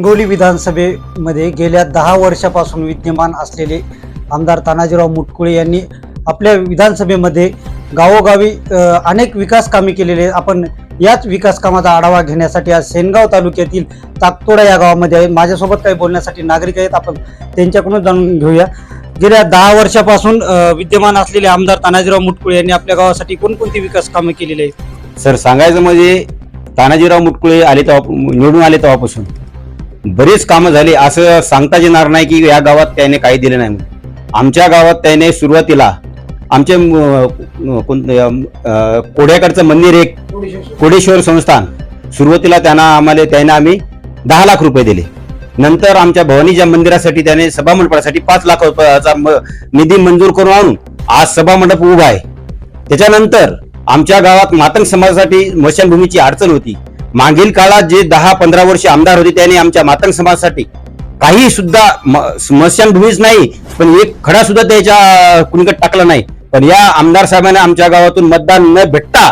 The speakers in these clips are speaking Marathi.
हिंगोली विधानसभेमध्ये गेल्या दहा वर्षापासून विद्यमान असलेले आमदार तानाजीराव मुटकुळे यांनी आपल्या विधानसभेमध्ये गावोगावी अनेक विकास कामे केलेले आहेत. आपण याच विकास कामाचा आढावा घेण्यासाठी आज सेनगाव तालुक्यातील ताकतोडा या गावामध्ये आहे. माझ्यासोबत काही बोलण्यासाठी नागरिक आहेत. आपण त्यांच्याकडून जाणून घेऊया. गेल्या दहा वर्षापासून विद्यमान असलेले आमदार तानाजीराव मुटकुळे यांनी आपल्या गावासाठी कोणकोणती विकास कामे केलेली आहेत? सर सांगायचं म्हणजे तानाजीराव मुटकुळे आले तेव्हा निवडून आले तेव्हापासून. बरीच कामं झाली. असं सांगताच येणार नाही की या गावात त्याने काही दिलं नाही. आमच्या गावात त्याने सुरुवातीला आमचे कोण- कोड्याकडचं मंदिर एक कोडेश्वर संस्थान सुरुवातीला त्यांना आम्हाला त्याने आम्ही दहा लाख रुपये दिले. नंतर आमच्या भवानीच्या मंदिरासाठी त्याने सभामंडपासाठी पाच लाख रुपयाचा म- निधी मंजूर करून आणून आज सभामंडप उभा आहे. त्याच्यानंतर आमच्या गावात मातंग समाजासाठी स्मशानभूमीची अडचण होती. मागील काळात जे दहा पंधरा वर्ष आमदार होते त्याने आमच्या मातंग समाजासाठी काही सुद्धा म- स्मशानभूमीच नाही पण एक खडा सुद्धा त्याच्या कुणकट टाकला नाही. पण या आमदार साहेबांनी आमच्या गावातून मतदान न भेटता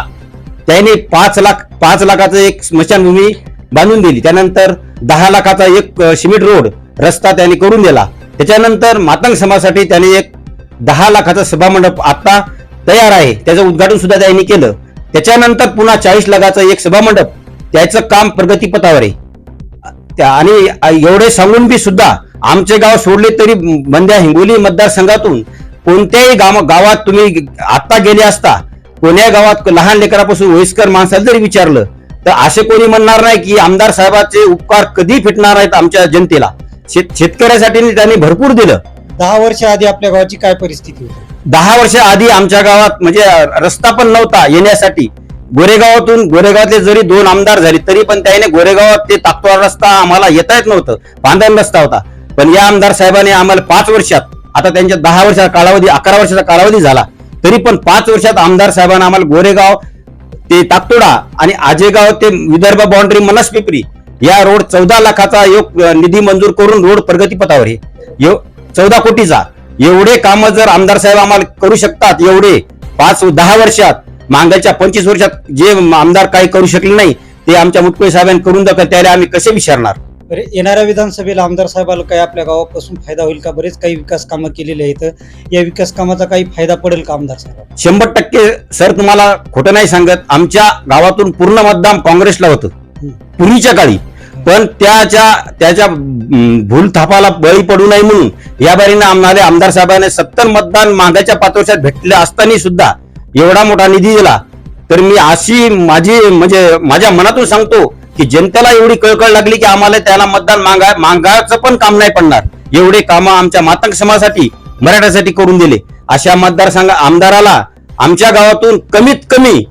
त्याने पाच लाख पाच लाखाचं एक स्मशानभूमी बांधून दिली. त्यानंतर दहा लाखाचा एक सिमेंट रोड रस्ता त्याने करून दिला. त्याच्यानंतर मातंग समाजासाठी त्याने एक दहा लाखाचा सभामंडप आता तयार आहे. त्याचं उद्घाटन सुद्धा त्यांनी केलं. त्याच्यानंतर पुन्हा चाळीस लाखाचं एक सभामंडप त्याचं काम प्रगतीपथावर आहे. त्या आणि एवढे सांगून बी सुद्धा आमचे गाव सोडले तरी बंद्या हिंगोली मतदारसंघातून कोणत्याही गाव गावात तुम्ही आता गेले असता कोण्या गावात लहान लेकरापासून वयस्कर माणसाला जरी विचारलं तर असे कोणी म्हणणार नाही की आमदार साहेबाचे उपकार कधी फिटणार आहेत आमच्या जनतेला. शेत शेतकऱ्यासाठी त्यांनी भरपूर दिलं. दहा वर्ष आधी आपल्या गावाची काय परिस्थिती होती? दहा वर्ष आधी आमच्या गावात म्हणजे रस्ता पण नव्हता येण्यासाठी. गोरेगावातून गोरेगावातले जरी दोन आमदार झाले तरी पण त्याने गोरेगावात ते तात्वार रस्ता आम्हाला येता येत नव्हतं. बांधण रस्ता होता. पण या आमदार साहेबांनी आम्हाला पाच वर्षात आता त्यांच्या दहा वर्षाचा कालावधी अकरा वर्षाचा कालावधी झाला तरी पण पाच वर्षात आमदार साहेबांना आम्हाला गोरेगाव ते ताकतोडा आणि आजेगाव ते विदर्भ बाउंड्री मनस पिपरी या रोड चौदा लाखाचा योग निधी मंजूर करून रोड प्रगतीपथावर आहे. चौदा कोटीचा. एवढे कामं जर आमदार साहेब आम्हाला करू शकतात एवढे पाच दहा वर्षात मांगाच्या पंचवीस वर्षात जे आमदार काही करू शकले नाही ते आमच्या मुटकुळे साहेबांनी करून दाखल त्याला आम्ही कसे विचारणार बरे येणाऱ्या विधानसभेला आमदार साहेबाला काही आपल्या गावापासून फायदा होईल का? बरेच काही विकास कामं केलेली आहेत. या विकास कामाचा काही फायदा पडेल का आमदार साहेब शंभर टक्के सर तुम्हाला खोटं नाही सांगत आमच्या गावातून पूर्ण मतदान काँग्रेसला होतं. पूर्वीच्या काळी. पण त्याच्या त्याच्या भूल थापाला बळी पडू नये म्हणून या बारीने आम्हाला आमदार साहेबांनी सत्तर मतदान मागाच्या पाच वर्षात भेटले असताना सुद्धा एवढा मोठा निधी दिला तर मी अशी माझी म्हणजे माझ्या मनातून सांगतो की जनतेला एवढी कळकळ लागली की आम्हाला त्याला मतदान मागा मागायचं पण काम नाही पडणार. एवढे कामं आमच्या मातंग समाजासाठी मराठ्यासाठी करून दिले. अशा मतदारसंघ आमदाराला आमच्या गावातून कमीत कमी